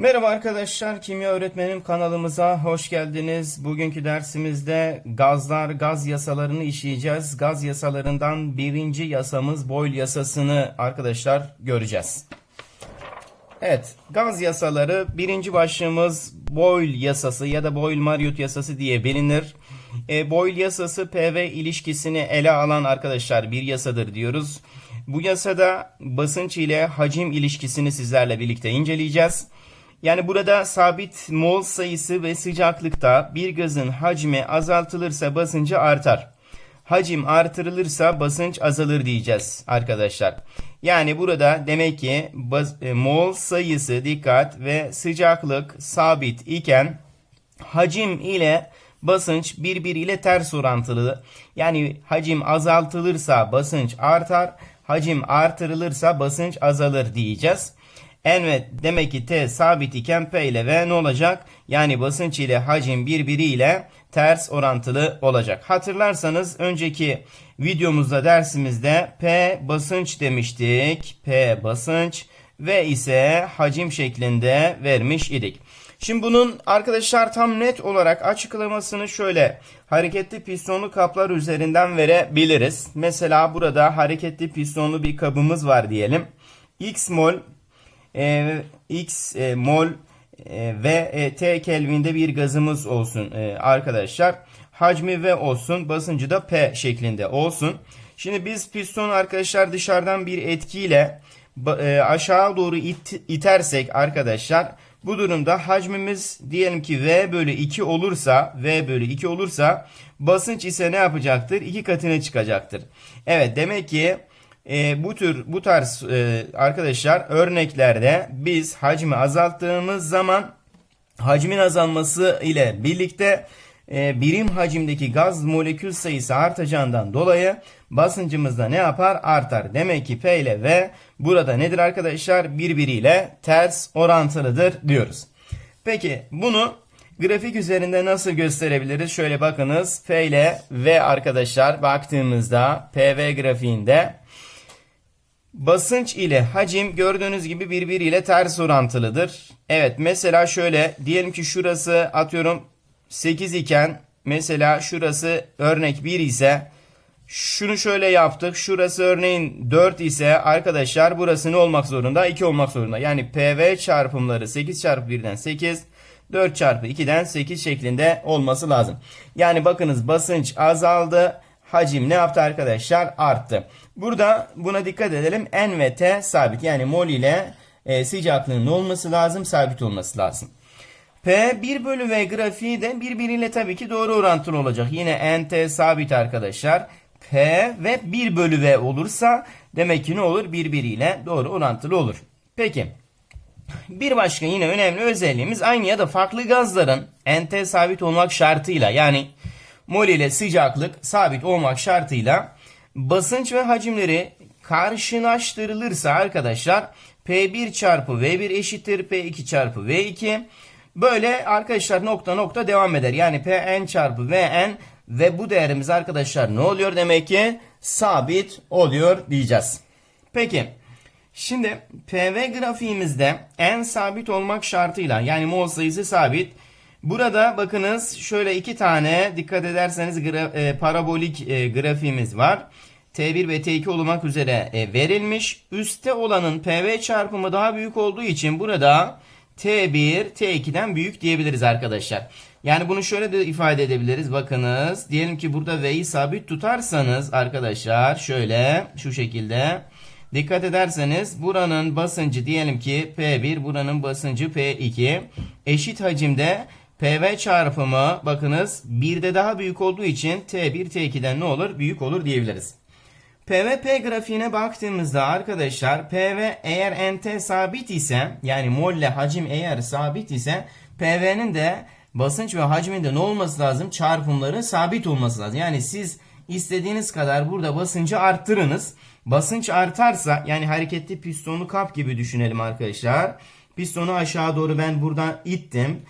Merhaba arkadaşlar, Kimya Öğretmenim kanalımıza hoş geldiniz. Bugünkü dersimizde gazlar, gaz yasalarını işleyeceğiz. Gaz yasalarından birinci yasamız Boyle yasasını arkadaşlar göreceğiz. Evet, gaz yasaları birinci başlığımız Boyle yasası ya da Boyle-Marriott yasası diye bilinir. E, Boyle yasası PV ilişkisini ele alan arkadaşlar bir yasadır diyoruz. Bu yasada basınç ile hacim ilişkisini sizlerle birlikte inceleyeceğiz. Yani burada sabit mol sayısı ve sıcaklıkta bir gazın hacmi azaltılırsa basıncı artar. Hacim artırılırsa basınç azalır diyeceğiz arkadaşlar. Yani burada demek ki e, mol sayısı dikkat ve sıcaklık sabit iken hacim ile basınç birbiriyle ters orantılı. Yani hacim azaltılırsa basınç artar, hacim artırılırsa basınç azalır diyeceğiz. Evet demek ki T sabit iken P ile V ne olacak? Yani basınç ile hacim birbiriyle ters orantılı olacak. Hatırlarsanız önceki videomuzda dersimizde P basınç demiştik. P basınç V ise hacim şeklinde vermiş idik. Şimdi bunun arkadaşlar tam net olarak açıklamasını şöyle hareketli pistonlu kaplar üzerinden verebiliriz. Mesela burada hareketli pistonlu bir kabımız var diyelim. X mol e, X e, mol ve e, T kelvinde bir gazımız olsun e, arkadaşlar. Hacmi V olsun, basıncı da P şeklinde olsun. Şimdi biz pistonu arkadaşlar dışarıdan bir etkiyle e, aşağı doğru it- itersek arkadaşlar bu durumda hacmimiz diyelim ki V bölü 2 olursa V bölü 2 olursa basınç ise ne yapacaktır? 2 katına çıkacaktır. Evet demek ki e, bu tür bu tarz e, arkadaşlar örneklerde biz hacmi azalttığımız zaman hacmin azalması ile birlikte e, birim hacimdeki gaz molekül sayısı artacağından dolayı basıncımız da ne yapar? Artar. Demek ki P ile V burada nedir arkadaşlar? Birbiriyle ters orantılıdır diyoruz. Peki bunu grafik üzerinde nasıl gösterebiliriz? Şöyle bakınız. P ile V arkadaşlar baktığımızda PV grafiğinde Basınç ile hacim gördüğünüz gibi birbiriyle ters orantılıdır. Evet mesela şöyle diyelim ki şurası atıyorum 8 iken mesela şurası örnek 1 ise şunu şöyle yaptık. Şurası örneğin 4 ise arkadaşlar burası ne olmak zorunda? 2 olmak zorunda. Yani PV çarpımları 8 çarpı 1'den 8 4 çarpı 2'den 8 şeklinde olması lazım. Yani bakınız basınç azaldı. Hacim ne yaptı arkadaşlar? Arttı. Burada buna dikkat edelim. N ve T sabit. Yani mol ile e, sıcaklığın olması lazım? Sabit olması lazım. P 1 bölü V grafiği de birbiriyle tabii ki doğru orantılı olacak. Yine NT sabit arkadaşlar. P ve 1 bölü V olursa demek ki ne olur? Birbiriyle doğru orantılı olur. Peki. Bir başka yine önemli özelliğimiz aynı ya da farklı gazların NT sabit olmak şartıyla yani mol ile sıcaklık sabit olmak şartıyla basınç ve hacimleri karşılaştırılırsa arkadaşlar P1 çarpı V1 eşittir P2 çarpı V2 böyle arkadaşlar nokta nokta devam eder. Yani Pn çarpı Vn ve bu değerimiz arkadaşlar ne oluyor demek ki sabit oluyor diyeceğiz. Peki Şimdi PV grafiğimizde n sabit olmak şartıyla yani mol sayısı sabit. Burada bakınız şöyle iki tane dikkat ederseniz gra- e, parabolik e, grafiğimiz var. T1 ve T2 olmak üzere e, verilmiş. Üste olanın PV çarpımı daha büyük olduğu için burada T1 T2'den büyük diyebiliriz arkadaşlar. Yani bunu şöyle de ifade edebiliriz. Bakınız diyelim ki burada V'yi sabit tutarsanız arkadaşlar şöyle şu şekilde Dikkat ederseniz buranın basıncı diyelim ki P1 buranın basıncı P2 eşit hacimde PV çarpımı bakınız bir de daha büyük olduğu için T1 T2'den ne olur? Büyük olur diyebiliriz. PVP grafiğine baktığımızda arkadaşlar PV eğer NT sabit ise yani mol ile hacim eğer sabit ise PV'nin de basınç ve hacminde ne olması lazım? Çarpımları sabit olması lazım. Yani siz istediğiniz kadar burada basıncı arttırınız. Basınç artarsa yani hareketli pistonlu kap gibi düşünelim arkadaşlar. Pistonu aşağı doğru ben buradan ittim.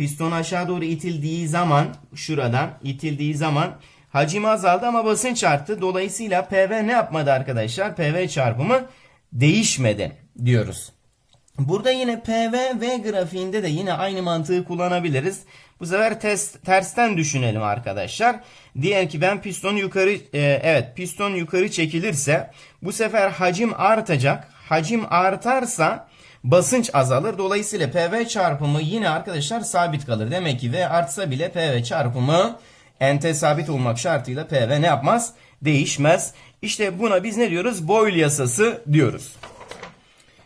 Piston aşağı doğru itildiği zaman şuradan itildiği zaman hacim azaldı ama basınç arttı. Dolayısıyla PV ne yapmadı arkadaşlar? PV çarpımı değişmedi diyoruz. Burada yine P ve V grafiğinde de yine aynı mantığı kullanabiliriz. Bu sefer test, tersten düşünelim arkadaşlar. Diğer ki ben piston yukarı e, evet piston yukarı çekilirse bu sefer hacim artacak. Hacim artarsa basınç azalır. Dolayısıyla PV çarpımı yine arkadaşlar sabit kalır. Demek ki V artsa bile PV çarpımı ente sabit olmak şartıyla PV ne yapmaz? Değişmez. İşte buna biz ne diyoruz? Boyle yasası diyoruz.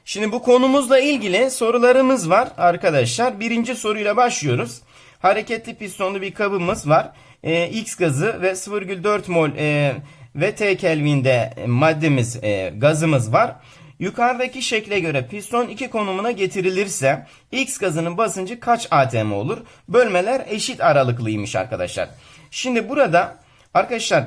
Şimdi bu konumuzla ilgili sorularımız var arkadaşlar. Birinci soruyla başlıyoruz. Hareketli pistonlu bir kabımız var. Ee, X gazı ve 0,4 mol e, ve T Kelvin'de maddemiz, e, gazımız var. Yukarıdaki şekle göre piston iki konumuna getirilirse X gazının basıncı kaç atm olur? Bölmeler eşit aralıklıymış arkadaşlar. Şimdi burada arkadaşlar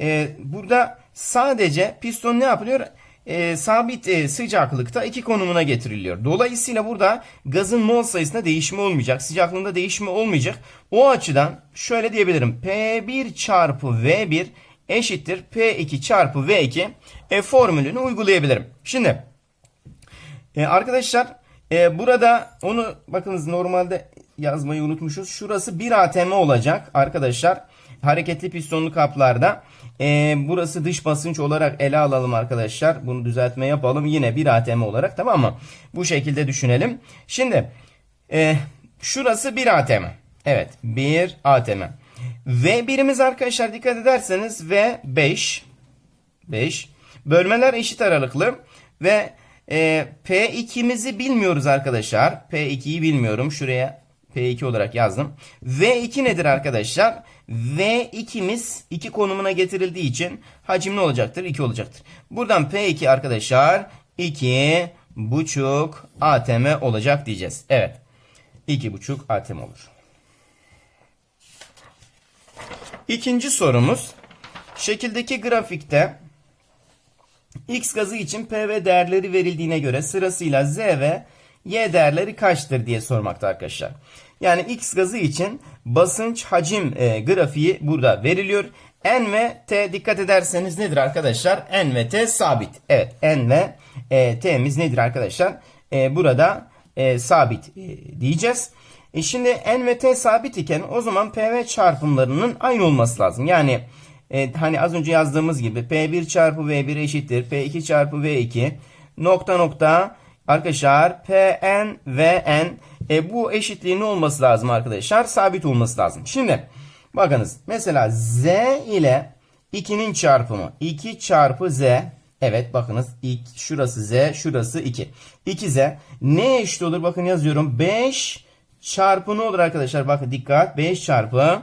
e, burada sadece piston ne yapılıyor? e, sabit e, sıcaklıkta iki konumuna getiriliyor. Dolayısıyla burada gazın mol sayısında değişme olmayacak. Sıcaklığında değişme olmayacak. O açıdan şöyle diyebilirim. P1 çarpı V1 eşittir P2 çarpı V2 e, formülünü uygulayabilirim. Şimdi e, arkadaşlar e, burada onu bakınız normalde yazmayı unutmuşuz. Şurası 1 atm olacak arkadaşlar. Hareketli pistonlu kaplarda. E, burası dış basınç olarak ele alalım arkadaşlar. Bunu düzeltme yapalım. Yine 1 atm olarak tamam mı? Bu şekilde düşünelim. Şimdi e, şurası 1 atm. Evet 1 atm. V birimiz arkadaşlar dikkat ederseniz V 5 5 bölmeler eşit aralıklı ve e, P2'mizi bilmiyoruz arkadaşlar. P2'yi bilmiyorum. Şuraya P2 olarak yazdım. V2 nedir arkadaşlar? V2'miz 2 konumuna getirildiği için hacim ne olacaktır? 2 olacaktır. Buradan P2 arkadaşlar 2 buçuk atm olacak diyeceğiz. Evet. 2 buçuk atm olur. İkinci sorumuz. Şekildeki grafikte X gazı için PV değerleri verildiğine göre sırasıyla Z ve Y değerleri kaçtır diye sormakta arkadaşlar. Yani X gazı için basınç hacim e, grafiği burada veriliyor. N ve T dikkat ederseniz nedir arkadaşlar? N ve T sabit. Evet N ve e, T'miz nedir arkadaşlar? E, burada e, sabit e, diyeceğiz. E şimdi N ve T sabit iken o zaman PV çarpımlarının aynı olması lazım. Yani e, hani az önce yazdığımız gibi P1 çarpı V1 eşittir P2 çarpı V2 nokta nokta arkadaşlar Pn ve N e, bu eşitliğin olması lazım arkadaşlar? Sabit olması lazım. Şimdi bakınız mesela Z ile 2'nin çarpımı 2 çarpı Z Evet bakınız ilk şurası Z şurası 2. 2Z ne eşit olur? Bakın yazıyorum 5 çarpı ne olur arkadaşlar? Bakın dikkat 5 çarpı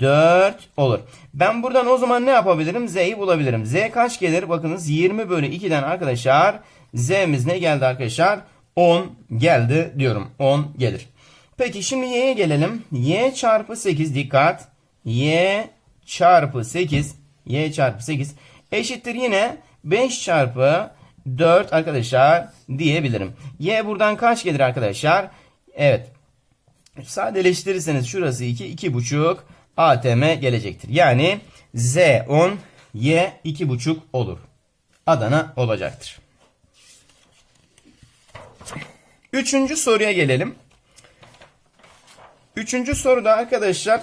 4 olur. Ben buradan o zaman ne yapabilirim? Z'yi bulabilirim. Z kaç gelir? Bakınız 20 bölü 2'den arkadaşlar Z'miz ne geldi arkadaşlar? 10 geldi diyorum. 10 gelir. Peki şimdi Y'ye gelelim. Y çarpı 8 dikkat. Y çarpı 8 Y çarpı 8 eşittir yine 5 çarpı 4 arkadaşlar diyebilirim. Y buradan kaç gelir arkadaşlar? Evet. Sadeleştirirseniz şurası 2, 2,5 ATM gelecektir. Yani Z 10, Y 2,5 olur. Adana olacaktır. Üçüncü soruya gelelim. Üçüncü soruda arkadaşlar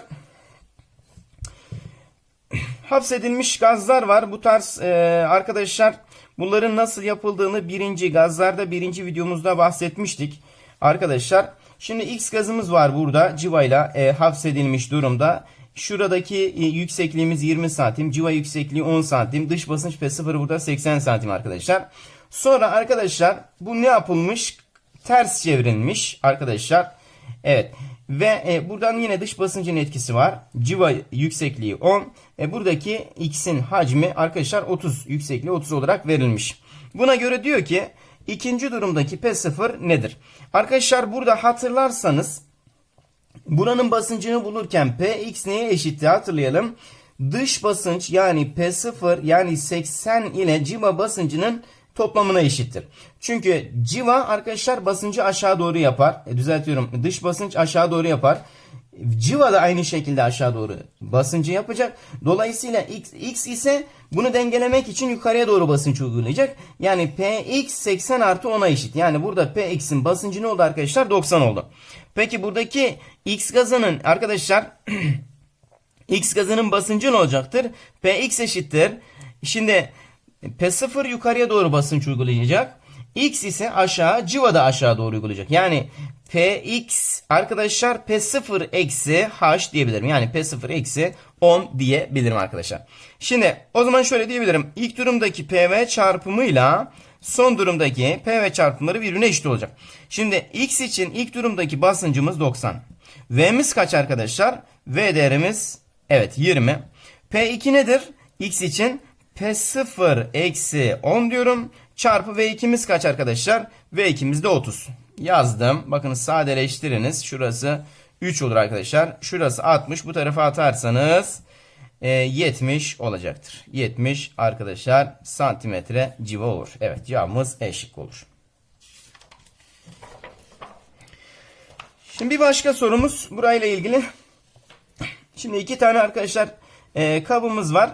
hapsedilmiş gazlar var. Bu tarz e, arkadaşlar bunların nasıl yapıldığını birinci gazlarda birinci videomuzda bahsetmiştik. Arkadaşlar şimdi X gazımız var burada civayla e, hapsedilmiş durumda. Şuradaki e, yüksekliğimiz 20 santim. Civa yüksekliği 10 santim. Dış basınç P0 burada 80 santim arkadaşlar. Sonra arkadaşlar bu ne yapılmış? Ters çevrilmiş arkadaşlar. Evet. Ve e, buradan yine dış basıncın etkisi var. Civa yüksekliği 10. E, buradaki X'in hacmi arkadaşlar 30. Yüksekliği 30 olarak verilmiş. Buna göre diyor ki ikinci durumdaki P0 nedir? Arkadaşlar burada hatırlarsanız buranın basıncını bulurken Px neye eşitti hatırlayalım. Dış basınç yani P0 yani 80 ile civa basıncının toplamına eşittir. Çünkü civa arkadaşlar basıncı aşağı doğru yapar. E, düzeltiyorum. Dış basınç aşağı doğru yapar. Civa da aynı şekilde aşağı doğru basıncı yapacak. Dolayısıyla x, x ise bunu dengelemek için yukarıya doğru basınç uygulayacak. Yani px 80 artı 10'a eşit. Yani burada px'in basıncı ne oldu arkadaşlar? 90 oldu. Peki buradaki x gazının arkadaşlar x gazının basıncı ne olacaktır? px eşittir. Şimdi P0 yukarıya doğru basınç uygulayacak. X ise aşağı, civa da aşağı doğru uygulayacak. Yani Px arkadaşlar P0 eksi H diyebilirim. Yani P0 eksi 10 diyebilirim arkadaşlar. Şimdi o zaman şöyle diyebilirim. İlk durumdaki PV çarpımıyla son durumdaki PV çarpımları birbirine eşit olacak. Şimdi X için ilk durumdaki basıncımız 90. V'miz kaç arkadaşlar? V değerimiz evet 20. P2 nedir? X için P0 eksi 10 diyorum. Çarpı V2'miz kaç arkadaşlar? V2'miz de 30. Yazdım. Bakın sadeleştiriniz. Şurası 3 olur arkadaşlar. Şurası 60. Bu tarafa atarsanız e, 70 olacaktır. 70 arkadaşlar santimetre civa olur. Evet cevabımız eşlik olur. Şimdi bir başka sorumuz burayla ilgili. Şimdi iki tane arkadaşlar e, kabımız var.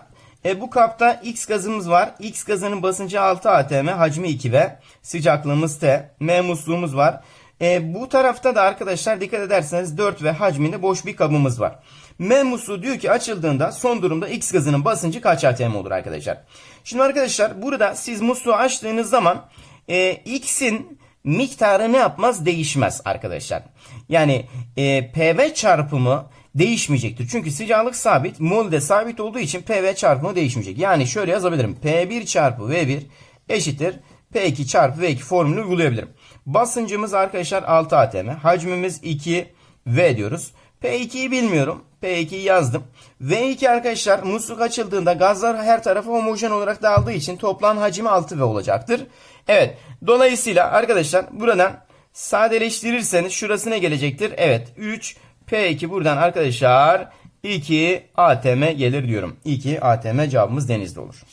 E, bu kapta X gazımız var. X gazının basıncı 6 atm, hacmi 2 ve sıcaklığımız T. M musluğumuz var. E, bu tarafta da arkadaşlar dikkat ederseniz 4 ve hacminde boş bir kabımız var. M musluğu diyor ki açıldığında son durumda X gazının basıncı kaç atm olur arkadaşlar. Şimdi arkadaşlar burada siz musluğu açtığınız zaman e, X'in miktarı ne yapmaz? Değişmez arkadaşlar. Yani e, PV çarpımı değişmeyecektir. Çünkü sıcaklık sabit, mol de sabit olduğu için PV çarpımı değişmeyecek. Yani şöyle yazabilirim. P1 çarpı V1 eşittir. P2 çarpı V2 formülü uygulayabilirim. Basıncımız arkadaşlar 6 atm. Hacmimiz 2 V diyoruz. P2'yi bilmiyorum. P2'yi yazdım. V2 arkadaşlar musluk açıldığında gazlar her tarafa homojen olarak dağıldığı için toplam hacmi 6 V olacaktır. Evet. Dolayısıyla arkadaşlar buradan sadeleştirirseniz şurası ne gelecektir? Evet. 3 P2 buradan arkadaşlar 2 ATM gelir diyorum. 2 ATM cevabımız denizde olur.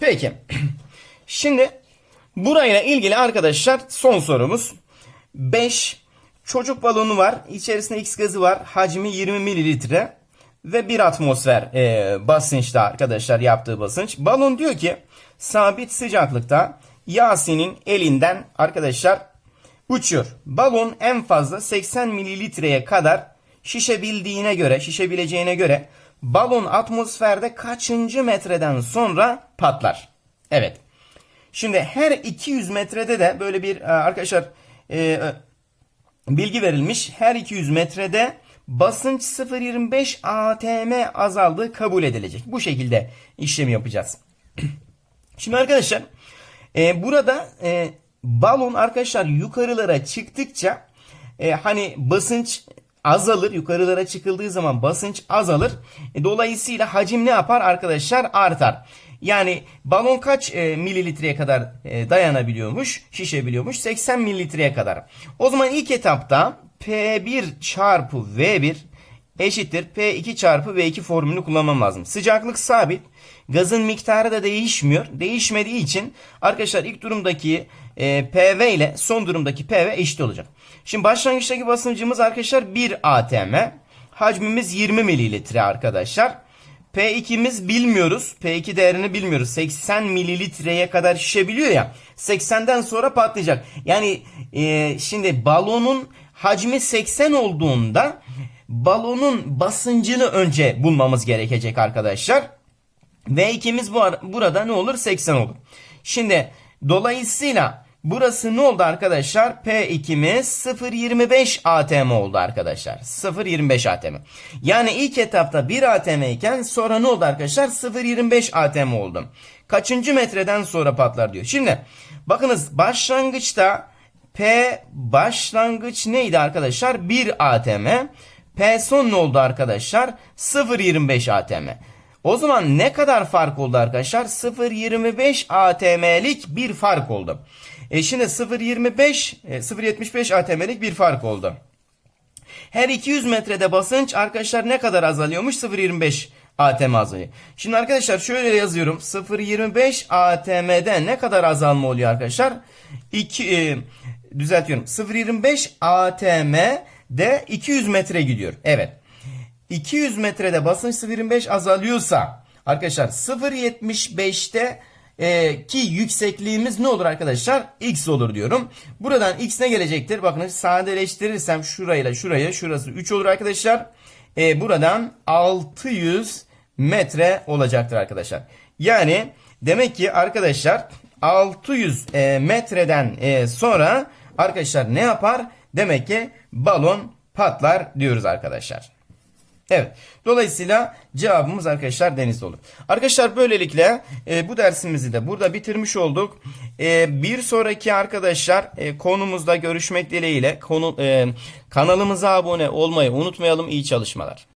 Peki. Şimdi burayla ilgili arkadaşlar son sorumuz. 5 çocuk balonu var. İçerisinde X gazı var. Hacmi 20 mililitre ve 1 atmosfer e, basınçta arkadaşlar yaptığı basınç. Balon diyor ki sabit sıcaklıkta Yasin'in elinden arkadaşlar uçuyor. Balon en fazla 80 mililitreye kadar şişebildiğine göre, şişebileceğine göre balon atmosferde kaçıncı metreden sonra patlar? Evet. Şimdi her 200 metrede de böyle bir e, arkadaşlar e, bilgi verilmiş. Her 200 metrede basınç 0.25 atm azaldığı kabul edilecek. Bu şekilde işlem yapacağız. Şimdi arkadaşlar e, burada e, balon arkadaşlar yukarılara çıktıkça e, hani basınç azalır. Yukarılara çıkıldığı zaman basınç azalır. E, dolayısıyla hacim ne yapar arkadaşlar? Artar. Yani balon kaç e, mililitreye kadar e, dayanabiliyormuş, şişebiliyormuş? 80 mililitreye kadar. O zaman ilk etapta P1 çarpı V1 eşittir P2 çarpı V2 formülünü kullanmam lazım. Sıcaklık sabit. Gazın miktarı da değişmiyor. Değişmediği için arkadaşlar ilk durumdaki e, PV ile son durumdaki PV eşit olacak. Şimdi başlangıçtaki basıncımız arkadaşlar 1 atm. Hacmimiz 20 mililitre arkadaşlar. P2'miz bilmiyoruz. P2 değerini bilmiyoruz. 80 mililitreye kadar şişebiliyor ya. 80'den sonra patlayacak. Yani e, şimdi balonun hacmi 80 olduğunda balonun basıncını önce bulmamız gerekecek arkadaşlar. V2'miz bu burada ne olur? 80 olur. Şimdi dolayısıyla burası ne oldu arkadaşlar? P2'miz 0.25 atm oldu arkadaşlar. 0.25 atm. Yani ilk etapta 1 atm iken sonra ne oldu arkadaşlar? 0.25 atm oldu. Kaçıncı metreden sonra patlar diyor. Şimdi bakınız başlangıçta P başlangıç neydi arkadaşlar? 1 atm. P son ne oldu arkadaşlar? 0.25 atm. O zaman ne kadar fark oldu arkadaşlar? 0.25 atm'lik bir fark oldu. E şimdi 0.25 0.75 atm'lik bir fark oldu. Her 200 metrede basınç arkadaşlar ne kadar azalıyormuş? 0.25 atm azalıyor. Şimdi arkadaşlar şöyle yazıyorum. 0.25 atm'de ne kadar azalma oluyor arkadaşlar? 2 e, düzeltiyorum. 0.25 atm de 200 metre gidiyor. Evet. 200 metrede basınç 0.25 azalıyorsa arkadaşlar 0.75'te e, ki yüksekliğimiz ne olur arkadaşlar? X olur diyorum. Buradan X ne gelecektir? Bakın sadeleştirirsem şurayla şuraya şurası 3 olur arkadaşlar. E, buradan 600 metre olacaktır arkadaşlar. Yani demek ki arkadaşlar 600 e, metreden e, sonra arkadaşlar ne yapar? Demek ki balon patlar diyoruz arkadaşlar. Evet. Dolayısıyla cevabımız arkadaşlar denizde olur. Arkadaşlar böylelikle e, bu dersimizi de burada bitirmiş olduk. E, bir sonraki arkadaşlar e, konumuzda görüşmek dileğiyle konu, e, kanalımıza abone olmayı unutmayalım. İyi çalışmalar.